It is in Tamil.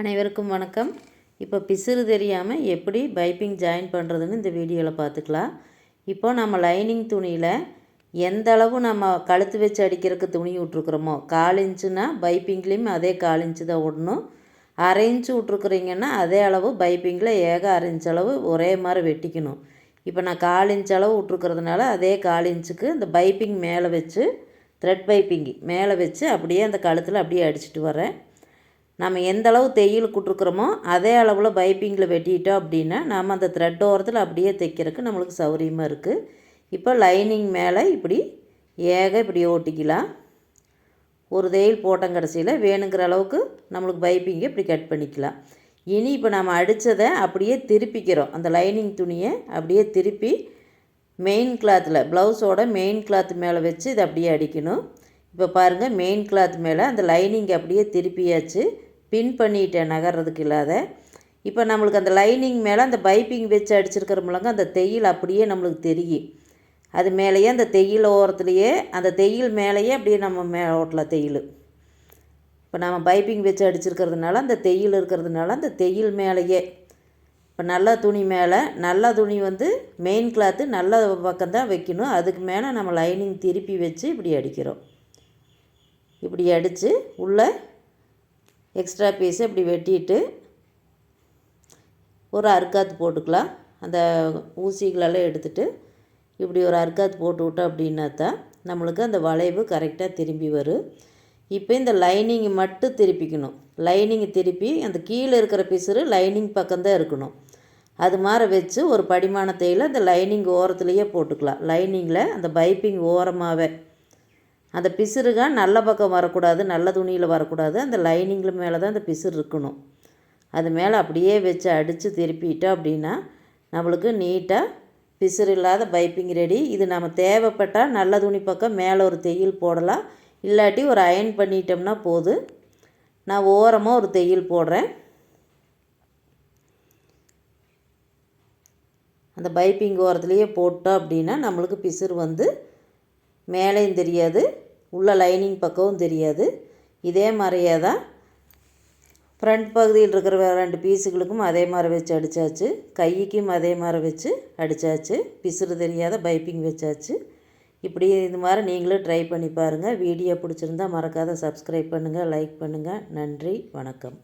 அனைவருக்கும் வணக்கம். இப்போ பிசிறு தெரியாமல் எப்படி பைப்பிங் ஜாயின் பண்ணுறதுன்னு இந்த வீடியோவில் பார்த்துக்கலாம் இப்போ நம்ம லைனிங் துணியில் எந்த அளவு நம்ம கழுத்து வச்சு அடிக்கிறதுக்கு துணி விட்ருக்குறோமோ கால் இன்ச்சுனா பைப்பிங்லேயும் அதே கால் இன்ச்சு தான் விடணும் அரை இன்ச்சு விட்ருக்குறீங்கன்னா அதே அளவு பைப்பிங்கில் ஏக அரை இன்ச்சு அளவு ஒரே மாதிரி வெட்டிக்கணும். இப்போ நான் கால் இன்ச் அளவு விட்ருக்கிறதுனால அதே கால் இன்ச்சுக்கு இந்த பைப்பிங் மேலே வச்சு த்ரெட் பைப்பிங் மேலே வச்சு அப்படியே அந்த கழுத்தில் அப்படியே அடிச்சிட்டு வரேன். நம்ம எந்த அளவு தையல் கொடுத்துருக்குறோமோ அதே அளவில் பைப்பிங்கில் வெட்டிட்டோம் அப்படின்னா நம்ம அந்த த்ரெட் ஓரத்தில் அப்படியே தைக்கிறதுக்கு நம்மளுக்கு சௌகரியமாக இருக்குது இப்போ லைனிங் மேலே இப்படி ஏக இப்படி ஓட்டிக்கலாம். ஒரு தையல் போட்டோம் கடைசியில் வேணுங்கிற அளவுக்கு நம்மளுக்கு பைப்பிங்கை இப்படி கட் பண்ணிக்கலாம். இனி இப்போ நம்ம அடித்ததை அப்படியே திருப்பிக்கிறோம். அந்த லைனிங் துணியை அப்படியே திருப்பி மெயின் கிளாத்தில் ப்ளவுஸோட மெயின் கிளாத் மேலே வச்சு இதை அப்படியே அடிக்கணும். இப்போ பாருங்கள் மெயின் கிளாத் மேலே அந்த லைனிங் அப்படியே திருப்பியாச்சு. பின் பண்ணிட்டேன் நகர்றதுக்கு இல்லாத. இப்போ நம்மளுக்கு அந்த லைனிங் மேலே அந்த பைப்பிங் வச்சு அடிச்சிருக்கிறோம்லங்க அந்த தையல் அப்படியே நம்மளுக்கு தெரியும். அது மேலேயே அந்த தையல் ஓரத்துலேயே அந்த தையல் மேலேயே அப்படியே நம்ம மே ஓட்டலாம் தையல். இப்போ நம்ம பைப்பிங் வச்சு அடிச்சிருக்கிறதுனால அந்த தையல் இருக்கிறதுனால அந்த தையல் மேலேயே. இப்போ நல்ல துணி மேலே நல்ல துணி வந்து மெயின் கிளாத்து நல்ல பக்கம் தான் வைக்கணும். அதுக்கு மேலே நம்ம லைனிங் திருப்பி வச்சு இப்படி அடிக்கிறோம். இப்படி அடித்து உள்ளே எக்ஸ்ட்ரா பீஸை இப்படி வெட்டிட்டு ஒரு அறுக்காத்து போட்டுக்கலாம். அந்த ஊசிகளெல்லாம் எடுத்துகிட்டு இப்படி ஒரு அறுக்காத்து போட்டு விட்டோம் அப்படின்னா தான் நம்மளுக்கு அந்த வளைவு கரெக்டாக திரும்பி வரும். இப்போ இந்த லைனிங் மட்டும் திருப்பிக்கணும். லைனிங் திருப்பி அந்த கீழே இருக்கிற பிசுறு லைனிங் பக்கம்தான் இருக்கணும். அது மாதிரி வச்சு ஒரு படிமான தையில் அந்த லைனிங் ஓரத்துலேயே போட்டுக்கலாம். லைனிங்கில் அந்த பைப்பிங் ஓரமாகவே அந்த பிசுறுக நல்ல பக்கம் வரக்கூடாது நல்ல துணியில் வரக்கூடாது. அந்த லைனிங்கில் மேலே தான் அந்த பிசுறு இருக்கணும். அது மேலே அப்படியே வச்சு அடித்து திருப்பிட்டோம் அப்படின்னா நம்மளுக்கு நீட்டாக பிசுறு இல்லாத பைப்பிங் ரெடி இது நம்ம தேவைப்பட்டால் நல்ல துணி பக்கம் மேலே ஒரு தையல் போடலாம். இல்லாட்டி ஒரு அயன் பண்ணிட்டோம்னா போதும் நான் ஓரமாக ஒரு தையல் போடுறேன். அந்த பைப்பிங் ஓரத்துலேயே போட்டோம் அப்படின்னா நம்மளுக்கு பிசுறு வந்து மேலேயும் தெரியாது உள்ள லைனிங் பக்கமும் தெரியாது. இதே மாதிரியே தான் ஃப்ரண்ட் பகுதியில் இருக்கிற ரெண்டு பீஸுகளுக்கும் அதே மாதிரி வச்சு அடித்தாச்சு கைக்கும் அதே மாதிரி வச்சு அடித்தாச்சு பிசுறு தெரியாத பைப்பிங் வச்சாச்சு. இப்படி இது மாதிரி நீங்களும் ட்ரை பண்ணி பாருங்கள் வீடியோ பிடிச்சிருந்தா மறக்காத சப்ஸ்கிரைப் பண்ணுங்கள் லைக் பண்ணுங்கள் நன்றி வணக்கம்.